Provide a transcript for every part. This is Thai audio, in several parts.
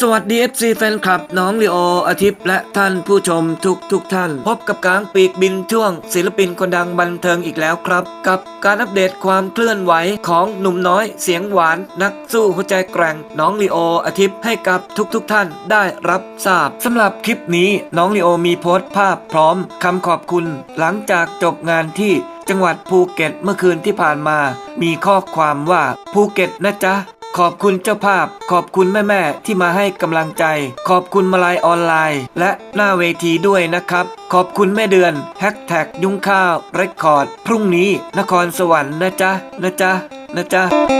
สวัสดี FC แฟนคลับน้องลีโออาทิตย์และท่านผู้ชมทุกทุกท่าน พบกับกลางปีกบินช่วง ศิลปินคนดังบันเทิงอีกแล้วครับ กับการอัปเดตความเคลื่อนไหวของหนุ่มน้อยเสียงหวาน นักสู้หัวใจแกร่งน้องลีโออาทิตย์ให้กับทุกทุกท่านได้รับทราบสำหรับคลิปนี้น้องลีโอมีโพสต์ภาพพร้อมคำขอบคุณ หลังจากจบงานที่จังหวัดภูเก็ตเมื่อคืนที่ผ่านมา มีข้อความว่าภูเก็ตนะจ๊ะ ขอบคุณเจ้าภาพ ขอบคุณแม่ๆที่มาให้กำลังใจ ขอบคุณมาลายออนไลน์ และหน้าเวทีด้วยนะครับ ขอบคุณแม่เดือนแฮชแท็กยุ้งข้าวเรคคอร์ด พรุ่งนี้นครสวรรค์นะจ๊ะนะจ๊ะนะจ๊ะ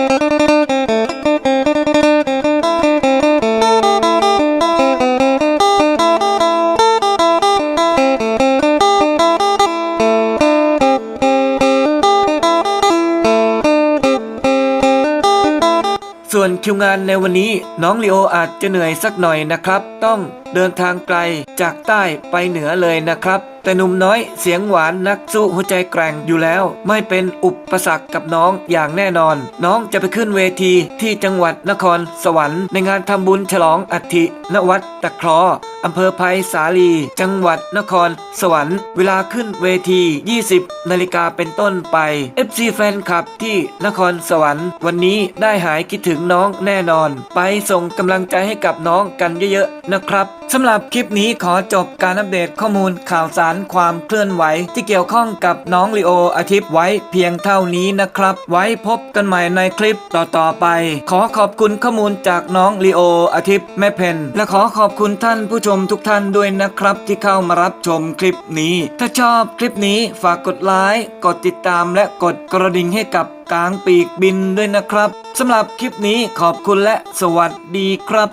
ส่วนคิวงานในวันนี้น้องลีโออาจจะเหนื่อยสักหน่อยนะครับ ต้องเดินทางไกลจากใต้ไปเหนือเลยนะครับ แต่หนุ่มน้อยเสียงหวานนักสู้หัวใจแกร่งอยู่แล้ว ไม่เป็นอุปสรรคกับน้องอย่างแน่นอน น้องจะไปขึ้นเวทีที่จังหวัดนครสวรรค์ ในงานทำบุญฉลองอัฐิณวัดตะคราะห์อำเภอไผ่สาลี จังหวัดนครสวรรค์ เวลาขึ้นเวที 20 นาฬิกาเป็นต้นไป FC แฟนคลับที่นครสวรรค์ วันนี้ได้หายคิดถึงน้องแน่นอน ไปส่งกำลังใจให้กับน้องกันเยอะๆนะครับสำหรับคลิปนี้ขอจบการอัปเดตข้อมูลข่าวสารความเคลื่อนไหวที่เกี่ยวข้องกับน้องลีโออาทิตย์ไว้เพียงเท่านี้นะครับ ไว้พบกันใหม่ในคลิปต่อๆไป ขอขอบคุณข้อมูลจากน้องลีโออาทิตย์แม่เพนและขอขอบคุณท่านผู้ชมทุกท่านด้วยนะครับ ที่เข้ามารับชมคลิปนี้ ถ้าชอบคลิปนี้ฝากกดไลค์กดติดตามและกดกระดิ่งให้กับกลางปีกบินด้วยนะครับสำหรับคลิปนี้ขอบคุณและสวัสดีครับ